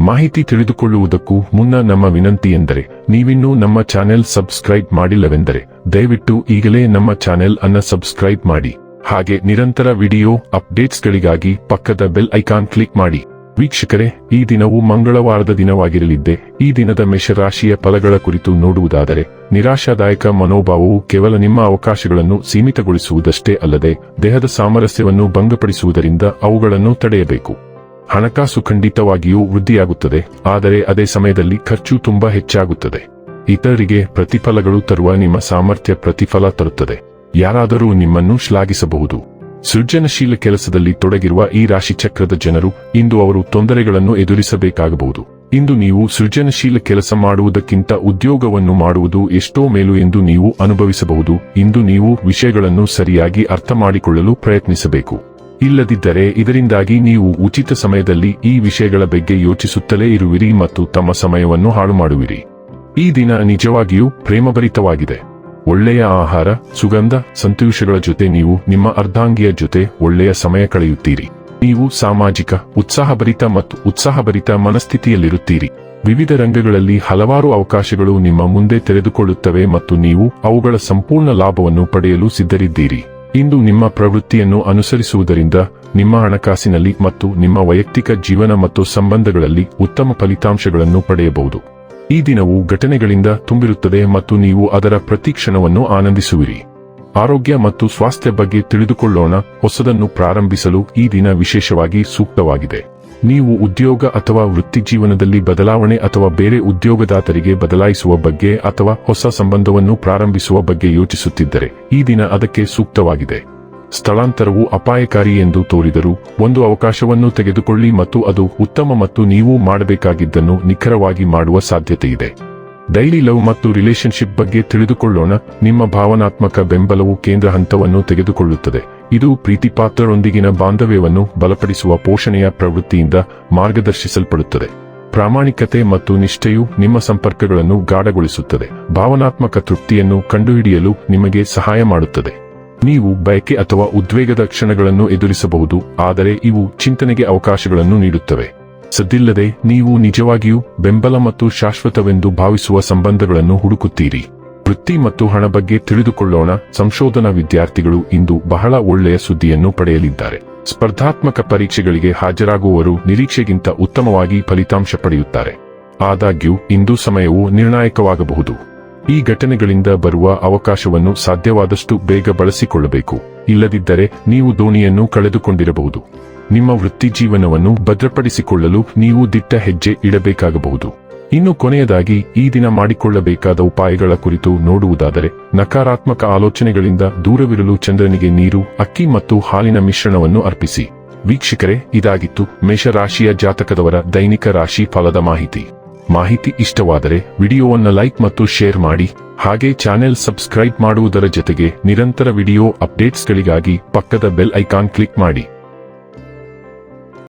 ಮಾಹಿತಿ ತಿಳಿದುಕೊಳ್ಳುವುದಕ್ಕೂ ಮುನ್ನ ನಮ್ಮ ವಿನಂತಿ ಎಂದರೆ, ನೀವಿನ್ನೂ ನಮ್ಮ ಚಾನೆಲ್ ಸಬ್ಸ್ಕ್ರೈಬ್ ಮಾಡಿಲ್ಲವೆಂದರೆ, ದಯವಿಟ್ಟು ಈಗಲೇ ನಮ್ಮ ಚಾನೆಲ್ ಅನ್ನ ಸಬ್ಸ್ಕ್ರೈಬ್ ಮಾಡಿ. ಹಾಗೆ ನಿರಂತರ ವಿಡಿಯೋ ಅಪ್ಡೇಟ್ಸ್ಗಳಿಗಾಗಿ ಪಕ್ಕದ ಬೆಲ್ ಐಕಾನ್ ಕ್ಲಿಕ್ ಮಾಡಿ. ವೀಕ್ಷಕರೇ, ಈ ದಿನವು ಮಂಗಳವಾರದ ದಿನವಾಗಿರಲಿದ್ದೆ, ಈ ದಿನದ ಮೇಷರಾಶಿಯ ಫಲಗಳ ಕುರಿತು ನೋಡುವುದಾದರೆ, ನಿರಾಶಾದಾಯಕ ಮನೋಭಾವವು ಕೇವಲ ನಿಮ್ಮ ಅವಕಾಶಗಳನ್ನು ಸೀಮಿತಗೊಳಿಸುವುದಷ್ಟೇ ಅಲ್ಲದೆ, ದೇಹದ ಸಾಮರಸ್ಯವನ್ನು ಭಂಗಪಡಿಸುವುದರಿಂದ ಅವುಗಳನ್ನು ತಡೆಯಬೇಕು. ಹಣಕಾಸು ಖಂಡಿತವಾಗಿಯೂ ವೃದ್ಧಿಯಾಗುತ್ತದೆ, ಆದರೆ ಅದೇ ಸಮಯದಲ್ಲಿ ಖರ್ಚು ತುಂಬಾ ಹೆಚ್ಚಾಗುತ್ತದೆ. ಇತರರಿಗೆ ಪ್ರತಿಫಲಗಳು ತರುವ ನಿಮ್ಮ ಸಾಮರ್ಥ್ಯ ಪ್ರತಿಫಲ ತರುತ್ತದೆ. ಯಾರಾದರೂ ನಿಮ್ಮನ್ನು ಶ್ಲಾಘಿಸಬಹುದು. ಸೃಜನಶೀಲ ಕೆಲಸದಲ್ಲಿ ತೊಡಗಿರುವ ಈ ರಾಶಿ ಚಕ್ರದ ಜನರು ಇಂದು ಅವರು ತೊಂದರೆಗಳನ್ನು ಎದುರಿಸಬೇಕಾಗಬಹುದು. ಇಂದು ನೀವು ಸೃಜನಶೀಲ ಕೆಲಸ ಮಾಡುವುದಕ್ಕಿಂತ ಉದ್ಯೋಗವನ್ನು ಮಾಡುವುದು ಎಷ್ಟೋ ಮೇಲು ಎಂದು ನೀವು ಅನುಭವಿಸಬಹುದು. ಇಂದು ನೀವು ವಿಷಯಗಳನ್ನು ಸರಿಯಾಗಿ ಅರ್ಥ ಮಾಡಿಕೊಳ್ಳಲು ಪ್ರಯತ್ನಿಸಬೇಕು. ಇಲ್ಲದಿದ್ದರೆ ಇದರಿಂದಾಗಿ ನೀವು ಉಚಿತ ಸಮಯದಲ್ಲಿ ಈ ವಿಷಯಗಳ ಬಗ್ಗೆ ಯೋಚಿಸುತ್ತಲೇ ಇರುವಿರಿ ಮತ್ತು ತಮ್ಮ ಸಮಯವನ್ನು ಹಾಳು ಮಾಡುವಿರಿ ಈ ದಿನ ನಿಜವಾಗಿಯೂ ಪ್ರೇಮಭರಿತವಾಗಿದೆ. ಒಳ್ಳೆಯ ಆಹಾರ, ಸುಗಂಧ, ಸಂತೋಷಗಳ ಜೊತೆ ನೀವು ನಿಮ್ಮ ಅರ್ಧಾಂಗಿಯ ಜೊತೆ ಒಳ್ಳೆಯ ಸಮಯ ಕಳೆಯುತ್ತೀರಿ. ನೀವು ಸಾಮಾಜಿಕ, ಉತ್ಸಾಹಭರಿತ ಮತ್ತು ಉತ್ಸಾಹಭರಿತ ಮನಸ್ಥಿತಿಯಲ್ಲಿರುತ್ತೀರಿ. ವಿವಿಧ ರಂಗಗಳಲ್ಲಿ ಹಲವಾರು ಅವಕಾಶಗಳು ನಿಮ್ಮ ಮುಂದೆ ತೆರೆದುಕೊಳ್ಳುತ್ತವೆ ಮತ್ತು ನೀವು ಅವುಗಳ ಸಂಪೂರ್ಣ ಲಾಭವನ್ನು ಪಡೆಯಲು ಸಿದ್ಧರಿದ್ದೀರಿ. ಇಂದು ನಿಮ್ಮ ಪ್ರವೃತ್ತಿಯನ್ನು ಅನುಸರಿಸುವುದರಿಂದ ನಿಮ್ಮ ಹಣಕಾಸಿನಲ್ಲಿ ಮತ್ತು ನಿಮ್ಮ ವೈಯಕ್ತಿಕ ಜೀವನ ಮತ್ತು ಸಂಬಂಧಗಳಲ್ಲಿ ಉತ್ತಮ ಫಲಿತಾಂಶಗಳನ್ನು ಪಡೆಯಬಹುದು. ಈ ದಿನವು ಘಟನೆಗಳಿಂದ ತುಂಬಿರುತ್ತದೆ ಮತ್ತು ನೀವು ಅದರ ಪ್ರತಿಕ್ಷಣವನ್ನು ಆನಂದಿಸುವಿರಿ. ಆರೋಗ್ಯ ಮತ್ತು ಸ್ವಾಸ್ಥ್ಯ ಬಗ್ಗೆ ತಿಳಿದುಕೊಳ್ಳೋಣ, ಹೊಸದನ್ನು ಪ್ರಾರಂಭಿಸಲು ಈ ದಿನ ವಿಶೇಷವಾಗಿ ಸೂಕ್ತವಾಗಿದೆ. ನೀವು ಉದ್ಯೋಗ ಅಥವಾ ವೃತ್ತಿ ಜೀವನದಲ್ಲಿ ಬದಲಾವಣೆ ಅಥವಾ ಬೇರೆ ಉದ್ಯೋಗದಾತರಿಗೆ ಬದಲಾಯಿಸುವ ಬಗ್ಗೆ ಅಥವಾ ಹೊಸ ಸಂಬಂಧವನ್ನು ಪ್ರಾರಂಭಿಸುವ ಬಗ್ಗೆ ಯೋಚಿಸುತ್ತಿದ್ದರೆ ಈ ದಿನ ಅದಕ್ಕೆ ಸೂಕ್ತವಾಗಿದೆ. ಸ್ಥಳಾಂತರವು ಅಪಾಯಕಾರಿ ಎಂದು ತೋರಿದರು ಒಂದು ಅವಕಾಶವನ್ನು ತೆಗೆದುಕೊಳ್ಳಿ ಮತ್ತು ಅದು ಉತ್ತಮ ಮತ್ತು ನೀವು ಮಾಡಬೇಕಾಗಿದ್ದನ್ನು ನಿಖರವಾಗಿ ಮಾಡುವ ಸಾಧ್ಯತೆಯಿದೆ. ಡೈಲಿ ಲವ್ ಮತ್ತು ರಿಲೇಶನ್ಶಿಪ್ ಬಗ್ಗೆ ತಿಳಿದುಕೊಳ್ಳೋಣ. ನಿಮ್ಮ ಭಾವನಾತ್ಮಕ ಬೆಂಬಲವು ಕೇಂದ್ರ ಹಂತವನ್ನು ತೆಗೆದುಕೊಳ್ಳುತ್ತದೆ. ಇದು ಪ್ರೀತಿಪಾತ್ರರೊಂದಿಗಿನ ಬಾಂಧವ್ಯವನ್ನು ಬಲಪಡಿಸುವ ಪೋಷಣೆಯ ಪ್ರವೃತ್ತಿಯಿಂದ ಮಾರ್ಗದರ್ಶಿಸಲ್ಪಡುತ್ತದೆ. ಪ್ರಾಮಾಣಿಕತೆ ಮತ್ತು ನಿಷ್ಠೆಯು ನಿಮ್ಮ ಸಂಪರ್ಕಗಳನ್ನು ಗಾಢಗೊಳಿಸುತ್ತದೆ. ಭಾವನಾತ್ಮಕ ತೃಪ್ತಿಯನ್ನು ಕಂಡುಹಿಡಿಯಲು ನಿಮಗೆ ಸಹಾಯ ಮಾಡುತ್ತದೆ. ನೀವು ಬಯಕೆ ಅಥವಾ ಉದ್ವೇಗದ ಕ್ಷಣಗಳನ್ನು ಎದುರಿಸಬಹುದು, ಆದರೆ ಇವು ಚಿಂತನೆಗೆ ಅವಕಾಶಗಳನ್ನು ನೀಡುತ್ತವೆ. ಸದ್ದಿಲ್ಲದೆ ನೀವು ನಿಜವಾಗಿಯೂ ಬೆಂಬಲ ಮತ್ತು ಶಾಶ್ವತವೆಂದು ಭಾವಿಸುವ ಸಂಬಂಧಗಳನ್ನು ಹುಡುಕುತ್ತೀರಿ. ವೃತ್ತಿ ಮತ್ತು ಹಣ ಬಗ್ಗೆ ತಿಳಿದುಕೊಳ್ಳೋಣ. ಸಂಶೋಧನಾ ವಿದ್ಯಾರ್ಥಿಗಳು ಇಂದು ಬಹಳ ಒಳ್ಳೆಯ ಸುದ್ದಿಯನ್ನು ಪಡೆಯಲಿದ್ದಾರೆ. ಸ್ಪರ್ಧಾತ್ಮಕ ಪರೀಕ್ಷೆಗಳಿಗೆ ಹಾಜರಾಗುವವರು ನಿರೀಕ್ಷೆಗಿಂತ ಉತ್ತಮವಾಗಿ ಫಲಿತಾಂಶ ಪಡೆಯುತ್ತಾರೆ. ಆದಾಗ್ಯೂ, ಇಂದು ಸಮಯವು ನಿರ್ಣಾಯಕವಾಗಬಹುದು. ಈ ಘಟನೆಗಳಿಂದ ಬರುವ ಅವಕಾಶವನ್ನು ಸಾಧ್ಯವಾದಷ್ಟು ಬೇಗ ಬಳಸಿಕೊಳ್ಳಬೇಕು. ಇಲ್ಲದಿದ್ದರೆ, ನೀವು ದೋಣಿಯನ್ನು ಕಳೆದುಕೊಂಡಿರಬಹುದು. ನಿಮ್ಮ ವೃತ್ತಿ ಜೀವನವನ್ನು ಭದ್ರಪಡಿಸಿಕೊಳ್ಳಲು ನೀವು ದಿಟ್ಟ ಹೆಜ್ಜೆ ಇಡಬೇಕಾಗಬಹುದು. ಇನ್ನು ಕೊನೆಯದಾಗಿ, ಈ ದಿನ ಮಾಡಿಕೊಳ್ಳಬೇಕಾದ ಉಪಾಯಗಳ ಕುರಿತು ನೋಡುವುದಾದರೆ, ನಕಾರಾತ್ಮಕ ಆಲೋಚನೆಗಳಿಂದ ದೂರವಿರಲು ಚಂದ್ರನಿಗೆ ನೀರು, ಅಕ್ಕಿ ಮತ್ತು ಹಾಲಿನ ಮಿಶ್ರಣವನ್ನು ಅರ್ಪಿಸಿ. ವೀಕ್ಷಕರೇ, ಇದಾಗಿತ್ತು ಮೇಷರಾಶಿಯ ಜಾತಕದವರ ದೈನಿಕ ರಾಶಿ ಫಲದ ಮಾಹಿತಿ. ಮಾಹಿತಿ ಇಷ್ಟವಾದರೆ, ವಿಡಿಯೋವನ್ನು ಲೈಕ್ ಮತ್ತು ಶೇರ್ ಮಾಡಿ. ಹಾಗೆ ಚಾನೆಲ್ ಸಬ್ಸ್ಕ್ರೈಬ್ ಮಾಡುವುದರ ಜೊತೆಗೆ ನಿರಂತರ ವಿಡಿಯೋ ಅಪ್ಡೇಟ್ಸ್ಗಳಿಗಾಗಿ ಪಕ್ಕದ ಬೆಲ್ ಐಕಾನ್ ಕ್ಲಿಕ್ ಮಾಡಿ.